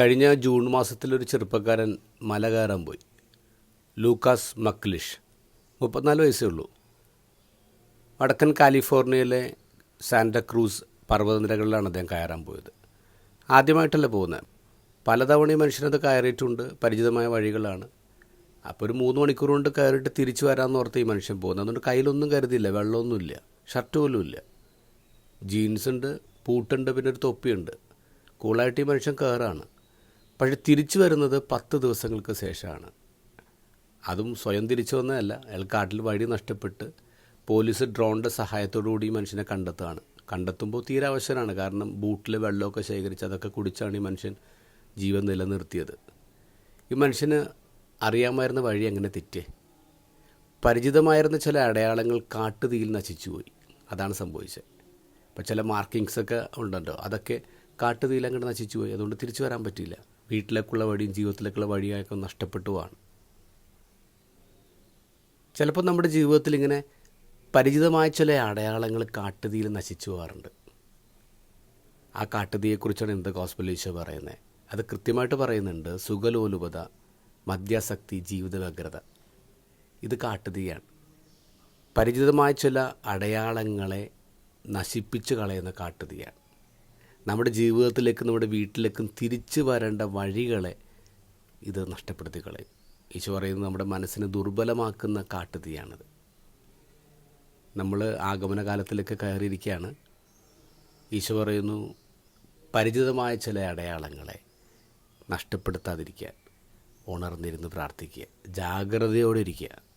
കഴിഞ്ഞ ജൂൺ മാസത്തിലൊരു ചെറുപ്പക്കാരൻ മല കയറാൻ പോയി. Lucas McLeish. മുപ്പത്തിനാല് വയസ്സേ ഉള്ളൂ. വടക്കൻ കാലിഫോർണിയയിലെ സാന്റക്രൂസ് പർവതനിരകളിലാണ് അദ്ദേഹം കയറാൻ പോയത്. ആദ്യമായിട്ടല്ല പോകുന്നത്. പലതവണയും മനുഷ്യനത് കയറിയിട്ടുണ്ട്. പരിചിതമായ വഴികളാണ്. അപ്പോൾ ഒരു മൂന്ന് മണിക്കൂർ കൊണ്ട് കയറിയിട്ട് തിരിച്ചു വരാമെന്ന് ഓർത്ത് ഈ മനുഷ്യൻ പോകുന്നത്. അതുകൊണ്ട് കയ്യിലൊന്നും കരുതിയില്ല. വെള്ളമൊന്നുമില്ല. ഷർട്ട് പോലും ഇല്ല. ജീൻസ് ഉണ്ട് പൂട്ടുണ്ട് പിന്നെ ഒരു തൊപ്പിയുണ്ട്. കൂളായിട്ട് ഈ മനുഷ്യൻ കയറാണ്. പക്ഷെ തിരിച്ചു വരുന്നത് പത്ത് ദിവസങ്ങൾക്ക് ശേഷമാണ്. അതും സ്വയം തിരിച്ചു വന്നതല്ല. അയാൾ കാട്ടിൽ വഴി നഷ്ടപ്പെട്ട് പോലീസ് ഡ്രോണിന്റെ സഹായത്തോടുകൂടി മനുഷ്യനെ കണ്ടെത്തുകയാണ്. കണ്ടെത്തുമ്പോൾ തീരെ ആവശ്യമാണ്. കാരണം ബൂട്ടിൽ വെള്ളമൊക്കെ ശേഖരിച്ച് അതൊക്കെ കുടിച്ചാണ് ഈ മനുഷ്യൻ ജീവൻ നിലനിർത്തിയത്. ഈ മനുഷ്യന് അറിയാമായിരുന്ന വഴി എങ്ങനെ തെറ്റേ പരിചിതമായിരുന്ന ചില അടയാളങ്ങൾ കാട്ടുതീയിൽ നശിച്ചുപോയി അതാണ് സംഭവിച്ചത്. ഇപ്പോൾ ചില മാർക്കിങ്സൊക്കെ ഉണ്ടല്ലോ. അതൊക്കെ കാട്ടുതീയിൽ അങ്ങോട്ട് നശിച്ചുപോയി അതുകൊണ്ട് തിരിച്ചു വരാൻ പറ്റിയില്ല. വീട്ടിലേക്കുള്ള വഴിയും ജീവിതത്തിലേക്കുള്ള വഴിയൊക്കെ നഷ്ടപ്പെട്ടു പോവാണ് ചിലപ്പോൾ നമ്മുടെ ജീവിതത്തിൽ ഇങ്ങനെ പരിചിതമായ ചില അടയാളങ്ങൾ കാട്ടുതീയിൽ നശിച്ചു പോകാറുണ്ട് ആ കാട്ടുതീയെക്കുറിച്ചാണ് എന്ത് ഗോസ്പലീശ പറയുന്നത്. അത് കൃത്യമായിട്ട് പറയുന്നുണ്ട് സുഖലോലുപത മദ്യാസക്തി ജീവിത വ്യഗ്രത ഇത് കാട്ടുതീയാണ്. പരിചിതമായ ചില അടയാളങ്ങളെ നശിപ്പിച്ചു കളയുന്ന കാട്ടുതീയാണ്. നമ്മുടെ ജീവിതത്തിലേക്കും നമ്മുടെ വീട്ടിലേക്കും തിരിച്ചു വരേണ്ട വഴികളെ ഇത് നഷ്ടപ്പെടുത്തി കളയും. ഈശോ പറയുന്നത് നമ്മുടെ മനസ്സിനെ ദുർബലമാക്കുന്ന കാട്ടുതീയാണിത്. നമ്മൾ ആഗമന കാലത്തിലേക്ക് കയറിയിരിക്കുകയാണ്. ഈശോ പറയുന്നു പരിചിതമായ ചില അടയാളങ്ങളെ നഷ്ടപ്പെടുത്താതിരിക്കാൻ ഉണർന്നിരുന്ന് പ്രാർത്ഥിക്കുക ജാഗ്രതയോടെ ഇരിക്കുക.